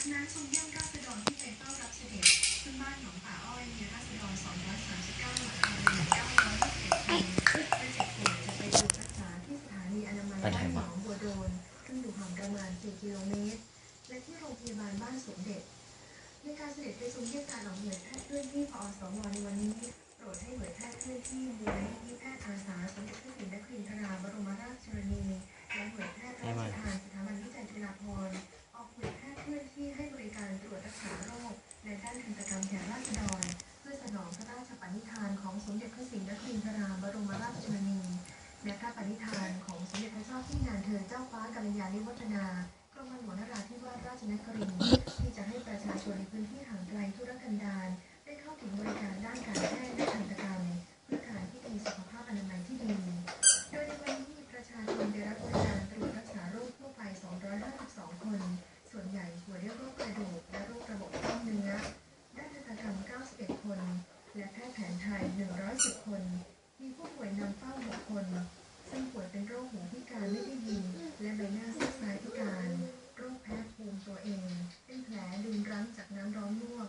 จากนั้นทรงเยี่ยมราษฎรที่ไปเฝ้ารับเสด็จซึ่งบ้านหนองป่าอ้อยมีราษฎร239หลังคาเรือน921คนเมื่อเจ็บป่วยจะไปดูรักษาที่สถานีอนามัยบ้านหนองบัวโดนซึ่งอยู่ห่างประมาณ 4 กิโลเมตร และที่โรงพยาบาลบ้านสมเด็จในการเสด็จไปทรงเยี่ยมการออกหน่วยแพทย์เลื่อนที่พอสมในวันนี้ แก่ราษฎร เพื่อสนองพระราชปณิธานของสมเด็จพระศรีนครินทราบรมราชชนนีและพระปณิธานของสมเด็จพระเจ้าพี่นางเธอเจ้าฟ้ากัลยาณิวัฒนากรมหลวงนราธิวาสราชนครินทร์ ทย์แผนไทย 110 คน มีผู้ป่วยนำเฝ้า 6 คน ซึ่งป่วยเป็นโรคหูพิการไม่ได้ยิน และใบหน้าซีกซ้ายพิการ โรคแพ้ภูมิตัวเอง เป็นแผลดึงรั้งจากน้ำร้อนลว